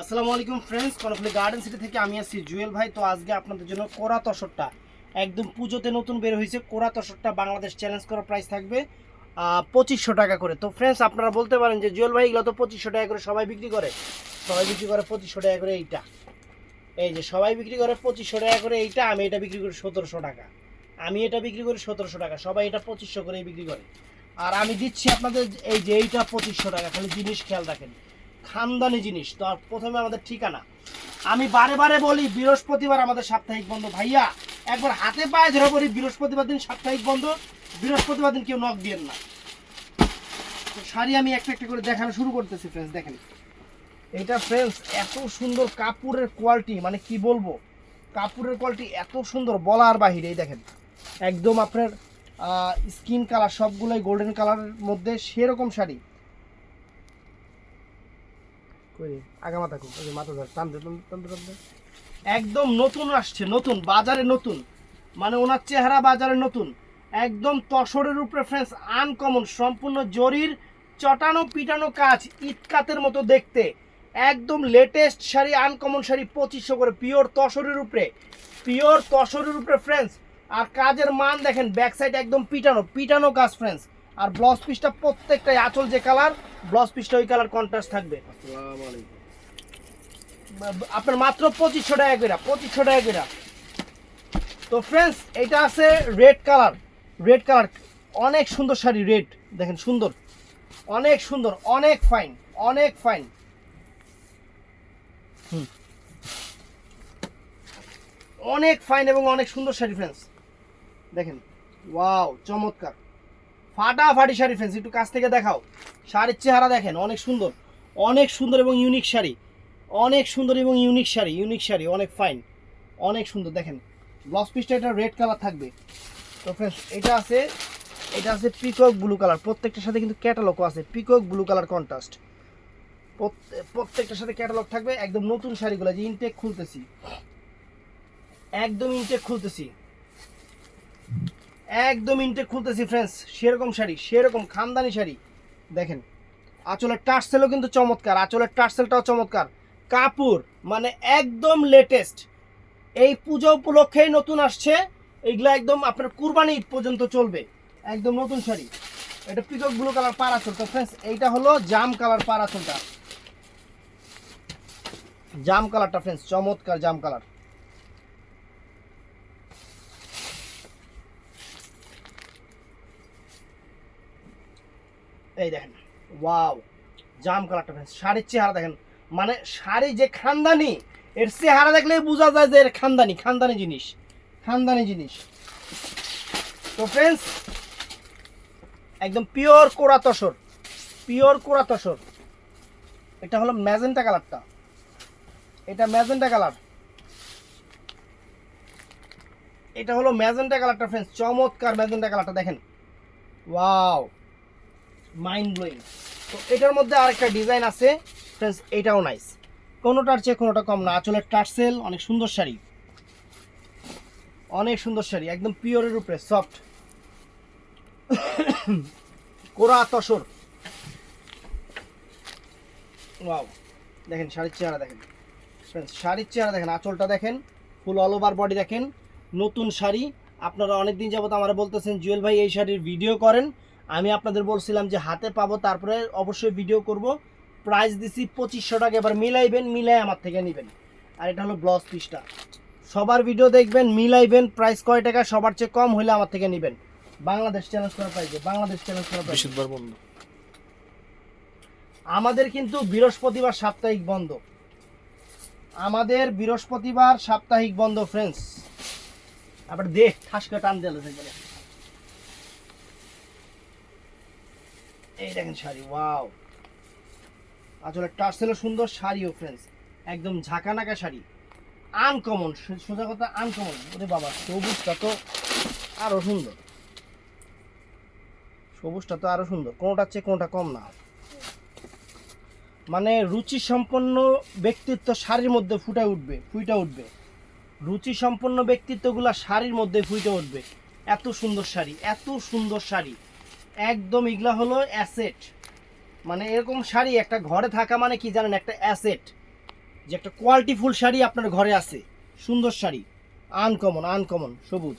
আসসালামু আলাইকুম friends কনফলি garden city থেকে আমি আসছি জুয়েল ভাই। তো আজকে আপনাদের জন্য কোরা তসরটা, একদম পুজোতে নতুন বের হয়েছে। কোরা তসরটা বাংলাদেশ চ্যালেঞ্জ করা প্রাইস থাকবে পঁচিশশো টাকা করে। তো ফ্রেন্ডস আপনারা বলতে পারেন যে জুয়েল ভাই, এগুলো তো পঁচিশশো টাকা করে সবাই বিক্রি করে। সবাই বিক্রি করে পঁচিশশো টাকা করে এইটা। এই যে সবাই বিক্রি করে পঁচিশশো টাকা করে এইটা, আমি এটা বিক্রি করি সতেরোশো টাকা। আমি এটা বিক্রি করি সতেরোশো টাকা, সবাই এটা পঁচিশশো করে বিক্রি করে। আর আমি দিচ্ছি আপনাদের এই যে এইটা পঁচিশশো টাকা, খালি জিনিস খেয়াল রাখেন। খানদানি জিনিস। তো প্রথমে আমাদের ঠিকানা। আমি বারে বারে বলি, বৃহস্পতিবার আমাদের সাপ্তাহিক বন্ধ। ভাইয়া, একবার হাতে পায়ে ধরে বলি, বৃহস্পতিবার দিন সাপ্তাহিক বন্ধ, বৃহস্পতিবার দিন কেউ নখ দিয়েন না। শাড়ি আমি একটা একটা করে দেখানো শুরু করতেছি ফ্রেন্ডস দেখেন। এটা ফ্রেন্ডস এত সুন্দর কাপড়ের কোয়ালিটি মানে কি বলব? কাপড়ের কোয়ালিটি এত সুন্দর, বলার বাহিরে, এই দেখেন। একদম আপনার স্কিন কালার সবগুলোই গোল্ডেন কালারের মধ্যে সেরকম শাড়ি। একদম নতুন আসছে, নতুন, বাজারে নতুন। মানে ওনার চেহারা বাজারে নতুন। একদম তসরের উপরে ফ্রেন্ডস আনকমন সম্পূর্ণ জরির, চটানো, পিটানো কাজ, ইটকাতের মতো দেখতে। একদম লেটেস্ট শাড়ি আনকমন শাড়ি, পঁচিশশো করে পিওর তসরের উপরে। পিওর তসরের উপরে ফ্রেন্ডস আর কাজের মান দেখেন ব্যাক সাইড একদম পিটানো পিটানো কাজ ফ্রেন্ডস আর ব্লাউজ পিসটা প্রত্যেকটাই আঁচল যে কালার ব্লাউজ পিসটা ওই কালার কন্ট্রাস্ট থাকবে। আপনার মাত্র পঁচিশশো টাকা করে পঁচিশশো টাকা করে। তো ফ্রেন্ডস এটা আছে রেড কালার রেড কালার অনেক সুন্দর শাড়ি রেড দেখেন সুন্দর। অনেক সুন্দর অনেক ফাইন অনেক ফাইন অনেক ফাইন এবং অনেক সুন্দর শাড়ি ফ্রেন্ডস দেখেন ওয়াও চমৎকার। ফাটাফাটি শাড়ি ফ্রেন্ডস একটু কাছ থেকে দেখাও। শাড়ির চেহারা দেখেন, অনেক সুন্দর। অনেক সুন্দর এবং ইউনিক শাড়ি। অনেক সুন্দর এবং ইউনিক শাড়ি ইউনিক শাড়ি, অনেক ফাইন অনেক সুন্দর, দেখেন। ব্লাউজ পিসটা এটা রেড কালার থাকবে। তো ফ্রেন্ডস এটা আছে এটা আছে পিকক ব্লু কালার প্রত্যেকটার সাথে কিন্তু ক্যাটালগও আছে পিকক ব্লু কালার কন্ট্রাস্ট প্রত্যেকটার সাথে ক্যাটালগ থাকবে, একদম নতুন শাড়িগুলো যে ইনটেক খুলতেছি। একদম ইনটেক খুলতেছি। একদম ইনটেক খুলতেছি ফ্রেন্ডস সেরকম শাড়ি, সেরকম খামদানি শাড়ি। দেখেন, আঁচলের টার্সেলও কিন্তু চমৎকার, আঁচলের টার্সেলটাও চমৎকার। কাপড় মানে একদম লেটেস্ট এই পুজো উপলক্ষেই নতুন আসছে এইগুলো একদম আপনার কুরবানি পর্যন্ত চলবে। একদম নতুন শাড়ি। এটা পিকক ব্লু কালার পার আঁচল। তো ফ্রেন্ডস এইটা হলো জাম কালার পার আঁচলটা। জাম কালারটা ফ্রেন্ডস চমৎকার জাম কালার এই দেখেন, ওয়াও, জাম কালারটা ফ্রেন্ডস শাড়ির চেহারা দেখেন। মানে শাড়ি যে খানদানি, এর চেহারা দেখলে বোঝা যায় যে এর খানদানি খানদানি জিনিস খানদানি জিনিস। তো ফ্রেন্ডস একদম পিওর কোরা তসর পিওর কোরা তসর। এটা হলো ম্যাজেন্টা কালারটা এটা ম্যাজেন্টা কালার এটা হলো ম্যাজেন্টা কালারটা ফ্রেন্ডস চমৎকার ম্যাজেন্টা কালারটা দেখেন। ওয়াও। মাইন্ড ব্লোয়িং তো এটার মধ্যে আরেকটা ডিজাইন আছে ফ্রেন্ডস এটাও নাইস কোনোটার চেয়ে কোনোটা কম না। আঁচলের টার্সেল অনেক সুন্দর শাড়ি। অনেক সুন্দর শাড়ি, একদম পিওরের উপরে সফট কোরা তসর। ওয়াও দেখেন শাড়ির চেহারা দেখেন। শাড়ির চেহারা দেখেন, আঁচলটা দেখেন, ফুল অল ওভার বডি দেখেন। নতুন শাড়ি, আপনারা অনেক দিন যাবত আমরা বলতেছেন, জুয়েল ভাই এই শাড়ির ভিডিও করেন। আমি আপনাদের বলছিলাম যে হাতে পাবো তারপরে অবশ্যই ভিডিও করব। প্রাইস দিছি পঁচিশশো টাকা এবার মিলাইবেন মিলাই আমার থেকে নেবেন। আর এটা হলো ব্লাউজ পিসটা সবার ভিডিও দেখবেন মিলাইবেন প্রাইস কয় টাকা সবার চেয়ে কম হলে আমার থেকে নেবেন। বাংলাদেশ চ্যালেঞ্জ করা প্রাইজে বাংলাদেশ চ্যালেঞ্জ করা প্রাইজে বন্ধ। আমাদের কিন্তু বৃহস্পতিবার সাপ্তাহিক বন্ধ। আমাদের বৃহস্পতিবার সাপ্তাহিক বন্ধ ফ্রেন্ডস আবার দেখ ঠাস করে টান দিলে সেখানে। এই দেখেন শাড়ি, ওয়াও। আসলে টার্সেলও সুন্দর শাড়িও ফ্রেন্ডস একদম ঝাঁকানাকা শাড়ি। আনকমন সোজা কথা আনকমন ওরে বাবা, সবুজটা তো আরও সুন্দর। সবুজটা তো আরও সুন্দর। কোনোটার চেয়ে কোনোটা কম না। মানে রুচি সম্পন্ন ব্যক্তিত্ব শাড়ির মধ্যে ফুটে উঠবে ফুটে উঠবে। রুচি সম্পন্ন ব্যক্তিত্বগুলা শাড়ির মধ্যে ফুটে উঠবে। এত সুন্দর শাড়ি, এত সুন্দর শাড়ি। একদম এগুলা হলো অ্যাসেট মানে এরকম শাড়ি একটা ঘরে থাকা মানে কি জানেন? একটা অ্যাসেট যে একটা কোয়ালিটিফুল শাড়ি আপনার ঘরে আছে। সুন্দর শাড়ি। আনকমন আনকমন সবুজ।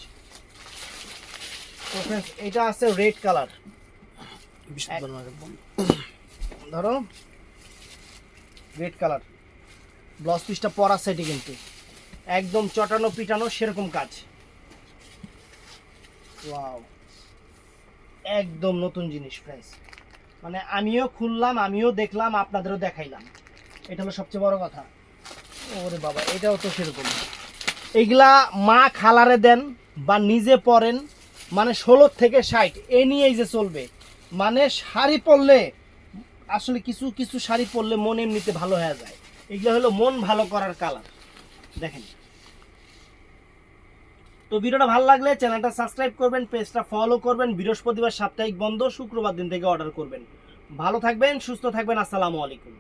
এটা আছে রেড কালার ধরো রেড কালার ব্লাউজ পিসটা পরা সেটি কিন্তু। একদম চটানো পিটানো সেরকম কাজ। ওয়াও একদম নতুন জিনিস প্রাইস মানে আমিও খুললাম, আমিও দেখলাম, আপনাদেরও দেখাইলাম। এটা হলো সবচেয়ে বড় কথা। ওরে বাবা, এটাও তো সেরকম। এগুলা মা খালারে দেন বা নিজে পরেন মানে ষোলো থেকে ষাট, এ নিয়েই যে চলবে। মানে শাড়ি পরলে, আসলে কিছু কিছু শাড়ি পরলে মন এমনিতে ভালো হয়ে যায়। এগুলো হলো মন ভালো করার কালার দেখেন। তো ভিডিওটা ভালো লাগলে চ্যানেলটা সাবস্ক্রাইব করবেন, পেজটা ফলো করবেন, বৃহস্পতিবার সাপ্তাহিক বন্ধ, শুক্রবার দিন থেকে অর্ডার করবেন। ভালো থাকবেন, সুস্থ থাকবেন, আসসালামু আলাইকুম।